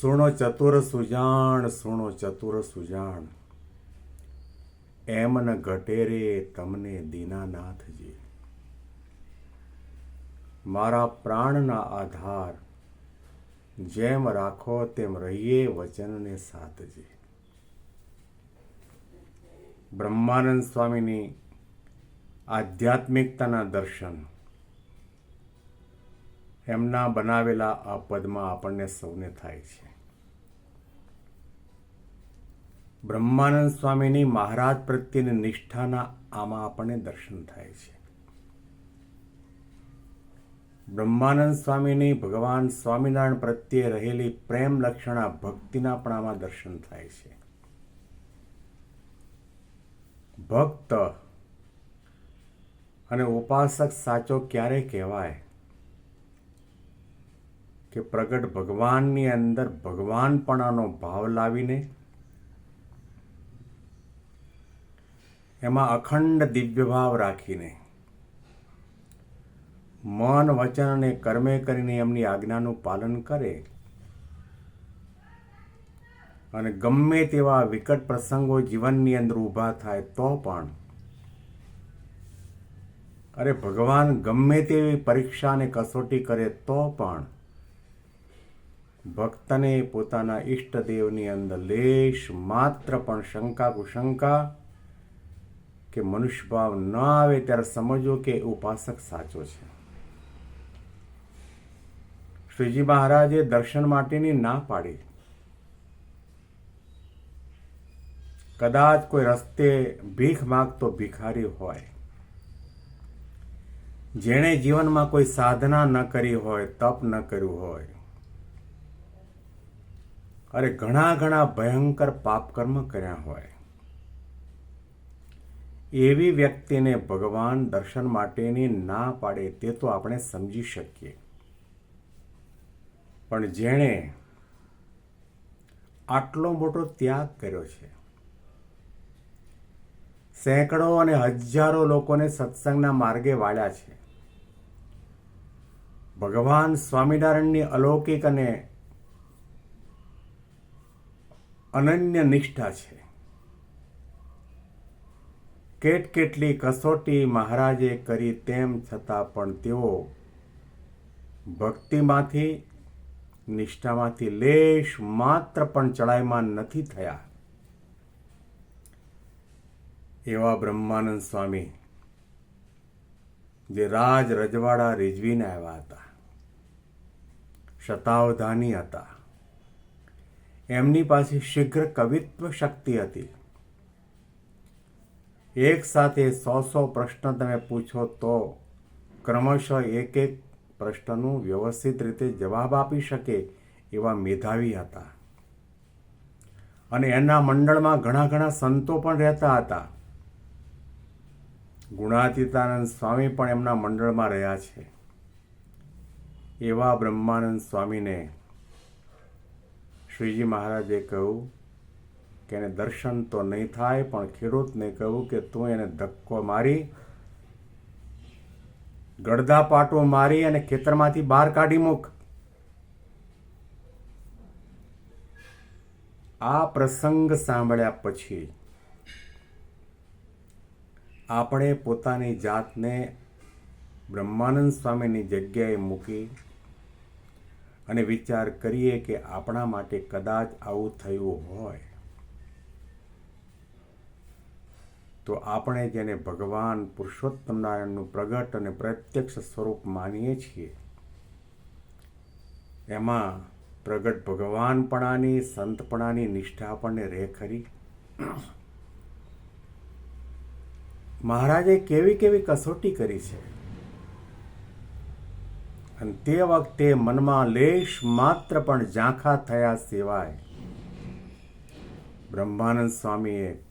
સુણો ચતુર સુજાણ, સુણો ચતુર સુજાણ. એમ ન ઘટે રે તમને દીનાનાથજી. મારા પ્રાણના આધાર જેમ રાખો તેમ રહીએ વચનને સાથજી બ્રહ્માનંદ સ્વામીની આધ્યાત્મિકતાના દર્શન, એમના બનાવેલા આ પદમાં આપણને સૌને થાય છે. બ્રહ્માનંદ સ્વામીની મહારાજ પ્રત્યેની નિષ્ઠાના આમાં આપણને દર્શન થાય છે. બ્રહ્માનંદ સ્વામીની ભગવાન સ્વામિનારાયણ પ્રત્યે રહેલી પ્રેમ લક્ષણા ભક્તિના પણ આમાં દર્શન થાય છે. ભક્ત અને ઉપાસક સાચો ક્યારે કહેવાય? કે પ્રગટ ભગવાનની અંદર ભગવાનપણાનો ભાવ લાવીને એમાં અખંડ દિવ્ય ભાવ રાખીને મન, વચન અને કર્મે કરીને એમની આજ્ઞાનું પાલન કરે અને ગમે તેવા વિકટ પ્રસંગો જીવનની અંદર ઊભા થાય તો પણ અરે ભગવાન ગમે તેવી પરીક્ષા અને કસોટી કરે તો પણ ભક્તને પોતાના ઈષ્ટદેવની અંદર લેશ માત્ર પણ શંકા કુશંકા કે મનુષ્ય ભાવ ન આવે ત્યારે સમજો કે ઉપાસક સાચો છે. શ્રીજી મહારાજે દર્શન માટેની ના પાડી. કદાચ કોઈ રસ્તે ભીખ માગતો ભિખારી હોય. જેણે જીવનમાં કોઈ સાધના ન કરી હોય, તપ ન કર્યું હોય. અરે ઘણા ઘણા ભયંકર પાપ કર્મ કર્યા હોય. એવી વ્યક્તિને ભગવાન દર્શન માટેની ના પાડે તે તો આપણે સમજી શકીએ. પણ જેણે આટલો મોટો ત્યાગ કર્યો છે, સેંકડો અને હજારો લોકોને સત્સંગના માર્ગે વાળ્યા છે, ભગવાન સ્વામિનારાયણની અલૌકિક અને અનન્ય નિષ્ઠા છે કેટ કેટલી કસોટી મહારાજે કરી તેમ છતાં પણ તેઓ ભક્તિમાંથી, નિષ્ઠામાંથી લેશ માત્ર પણ ચડાઈમાં નથી થયા. એવા બ્રહ્માનંદ સ્વામી, જે રાજ રજવાડા રીઝવીને આવ્યા હતા, શતાવધાની હતા. એમની પાસે શીઘ્ર કવિત્વ શક્તિ હતી. એક સાથે સો સો પ્રશ્ન તમે પૂછો તો ક્રમશઃ એક એક પ્રશ્નનું વ્યવસ્થિત રીતે જવાબ આપી શકે એવા મેધાવી હતા. અને એના મંડળમાં ઘણા ઘણા સંતો પણ રહેતા હતા. ગુણાતીતાનંદ સ્વામી પણ એમના મંડળમાં રહ્યા છે. એવા બ્રહ્માનંદ સ્વામીને શ્રીજી મહારાજે કહ્યું કે એને દર્શન તો નહીં થાય, પણ ખેડૂતને કહ્યું કે તું એને ધક્કો મારી ગડદા પાટો મારી અને ખેતરમાંથી બહાર કાઢી મૂક. આ પ્રસંગ સાંભળ્યા પછી આપણે પોતાની જાતને બ્રહ્માનંદ સ્વામીની જગ્યાએ મૂકી અને વિચાર કરીએ કે આપણા માટે કદાચ આવું થયું હોય. તો આપણે જેને ભગવાન પુરુષોત્તમ નારાયણનું પ્રગટ અને પ્રત્યક્ષ સ્વરૂપ માનીએ છીએ, એમાં પ્રગટ ભગવાનપણાની, સંતપણાની નિષ્ઠા આપણને રહે ખરી. મહારાજે કેવી કેવી કસોટી કરી છે? અને તે વખતે મનમાં લેશ માત્ર પણ ઝાંખા થયા સિવાય બ્રહ્માનંદ સ્વામીએ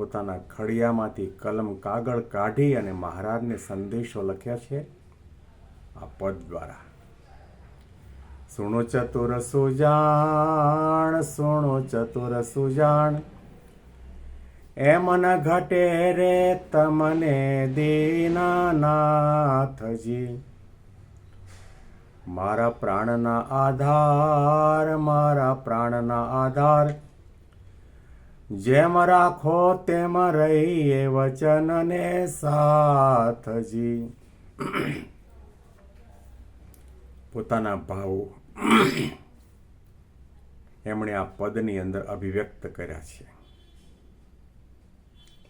પોતાના ખડિયામાંથી કલમ કાગળ કાઢી અને મહારાજને સંદેશો લખ્યા છે આ પદ દ્વારા. સુણો ચતુર સુજાણ, સુણો ચતુર સુજાણ એ મન ઘટે રે તમને દીનાનાથજી. મારા પ્રાણના આધાર, મારા પ્રાણના આધાર જેમ રાખો તેમ રહીએ વચનને સાથજી. પોતાના ભાવ એમણે આ પદની અંદર અભિવ્યક્ત કર્યા છે.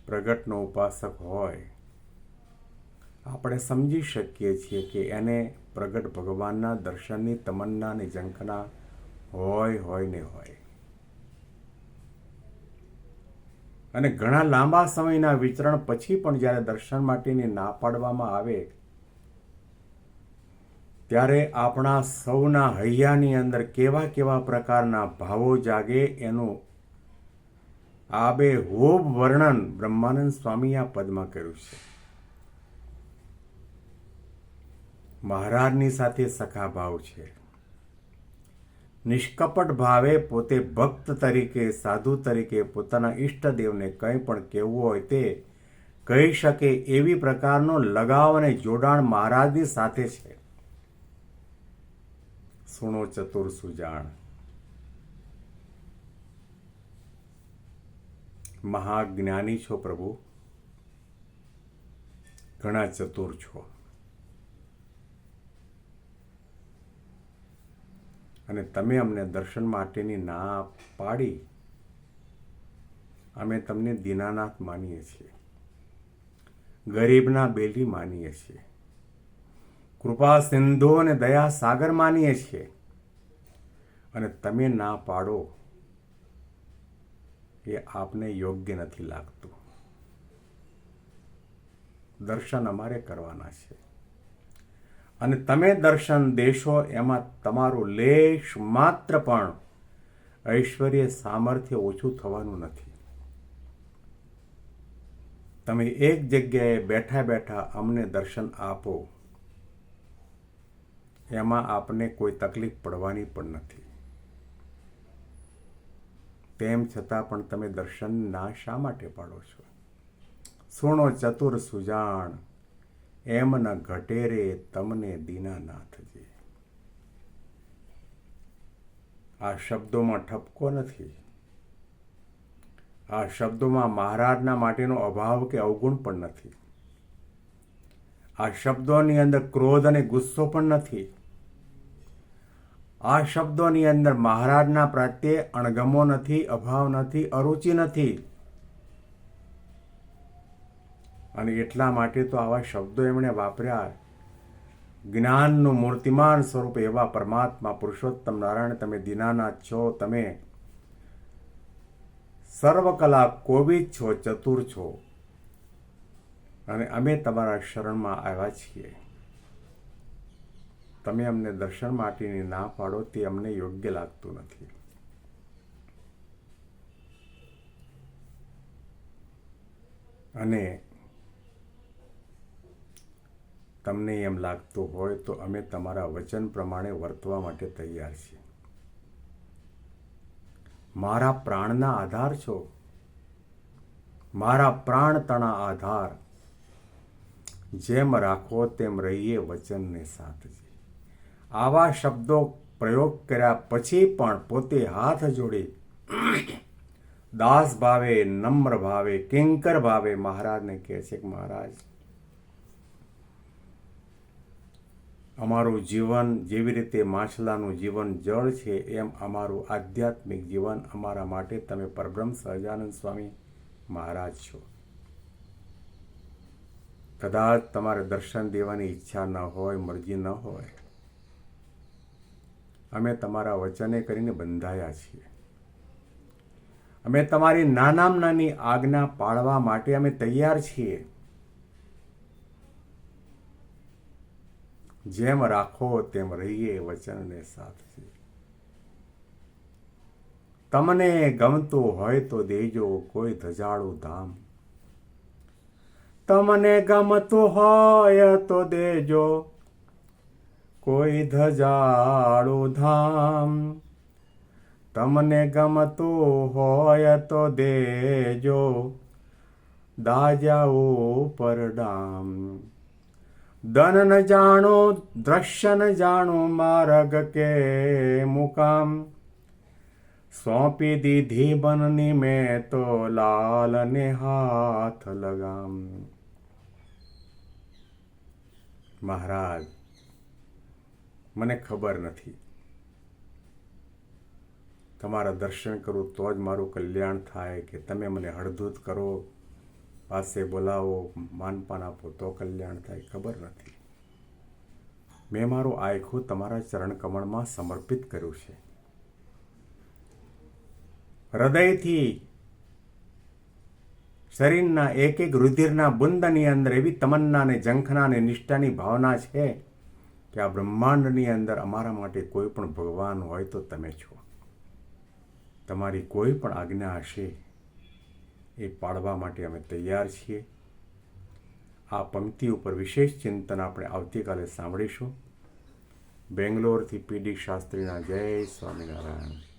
પ્રગટનો ઉપાસક હોય, આપણે સમજી શકીએ છીએ કે એને પ્રગટ ભગવાનના દર્શનની તમન્ના અને ઝંખના હોય હોય ને હોય. અને ઘણા લાંબા સમયના વિચરણ પછી પણ જ્યારે દર્શન માટેની ના પાડવામાં આવે, ત્યારે આપણા સૌના હૈયાની અંદર કેવા કેવા પ્રકારના ભાવો જાગે એનું આબે હોબ વર્ણન બ્રહ્માનંદ સ્વામી આ પદમાં કર્યું છે. મહારાજની સાથે સખા ભાવ છે. નિષ્કપટ ભાવે પોતે ભક્ત તરીકે, સાધુ તરીકે પોતાના ઈષ્ટદેવને કંઈ પણ કહેવું હોય તે કહી શકે એવી પ્રકારનો લગાવ અને જોડાણ મહારાજની સાથે છે. સુણો ચતુર સુજાણ. મહાજ્ઞાની છો પ્રભુ. ઘણા ચતુર છો. અને તમે અમને દર્શન માટેની ના પાડી, અમે તમને દીનાનાથ માનીએ છીએ. ગરીબના બેલી માનીએ છીએ. કૃપા, સિંધુ અને દયા સાગર માનીએ છીએ. અને તમે ના પાડો એ આપને યોગ્ય નથી લાગતું. દર્શન અમારે કરવાના છે. અને તમે દર્શન દેશો, એમાં તમારું લેશ માત્ર પણ ઐશ્વર્ય સામર્થ્ય ઓછું થવાનું નથી. તમે એક જગ્યાએ બેઠા બેઠા અમને દર્શન આપો, એમાં આપને કોઈ તકલીફ પડવાની પણ નથી. તેમ છતાં પણ તમે દર્શન ના શા માટે પાડો છો? સુણો ચતુર સુજાણ એમ ઘટેરે તમને દીનાનાથજી. આ શબ્દોમાં ઠપકો નથી. આ શબ્દોમાં મહારાજના માટેનો અભાવ કે અવગુણ પણ નથી. આ શબ્દોની અંદર ક્રોધ અને ગુસ્સો પણ નથી. આ શબ્દોની અંદર મહારાજના પ્રત્યે અણગમો નથી, અભાવ નથી, અરુચિ નથી. અને એટલા માટે તો આવા શબ્દો એમણે વાપર્યા. જ્ઞાનનું મૂર્તિમાન સ્વરૂપ એવા પરમાત્મા પુરુષોત્તમ નારાયણ તમે દીનાનાથ છો, તમે સર્વકલા કોવિદ છો, ચતુર છો. અને અમે તમારા શરણમાં આવ્યા છીએ. તમે અમને દર્શન માટેની ના પાડો, તે અમને યોગ્ય લાગતું નથી. અને તમને એમ લાગતું હોય તો અમે તમારા વચન પ્રમાણે વર્તવા માટે તૈયાર છીએ. મારા પ્રાણના આધાર છો. મારા પ્રાણ તણા આધાર. જેમ રાખો તેમ રહીએ વચનને સાથજી આવા શબ્દો પ્રયોગ કર્યા પછી પણ પોતે હાથ જોડી દાસ ભાવે, નમ્ર ભાવે, કિંકર ભાવે મહારાજને કહે છે કે મહારાજ અમારું જીવન જેવી રીતે માછલાનું જીવન જળ છે એમ અમારું આધ્યાત્મિક જીવન અમારા માટે તમે પરબ્રહ્મ સહજાનંદ સ્વામી મહારાજ છો. કદાચ તમારે દર્શન દેવાની ઈચ્છા ન હોય, મરજી ન હોય. અમે તમારા વચને કરીને બંધાયા છીએ. અમે તમારી નાનામાં નાની આજ્ઞા પાળવા માટે અમે તૈયાર છીએ. જેમ રાખો તેમ રહીએ વચનને સાથે તમને ગમતું હોય તો દેજો કોઈ ધજાળું ધામ. તમને ગમતું હોય તો દેજો કોઈ ધજાળું ધામ. તમને ગમતું હોય તો દેજો દાજાઓ પરડામ દન ન જાણો દ્રશ્ય ન જાણો માર્ગ કે મુકામ સોંપી દીધી બનની મેં તો લાલને હાથ લગામ મહારાજ મને ખબર નથી. તમારા દર્શન કરું તો જ મારું કલ્યાણ થાય કે તમે મને હળધૂત કરો. પાસે બોલાવો માનપાન આપો, તો કલ્યાણ થાય, ખબર નથી. મેં મારું આયખું તમારા ચરણ કમળમાં સમર્પિત કર્યું છે. હૃદયથી શરીરના એક એક રુધિરના બુંદની અંદર એવી તમન્ના અને જંખના અને નિષ્ઠાની ભાવના છે કે આ બ્રહ્માંડની અંદર અમારા માટે કોઈ પણ ભગવાન હોય તો તમે છો. તમારી કોઈ પણ આજ્ઞા હશે એ પાડવા માટે અમે તૈયાર છીએ. આ પંક્તિ ઉપર વિશેષ ચિંતન આપણે આવતીકાલે સાંભળીશું. બેંગ્લોરથી પીડી શાસ્ત્રીના જય સ્વામિનારાયણ.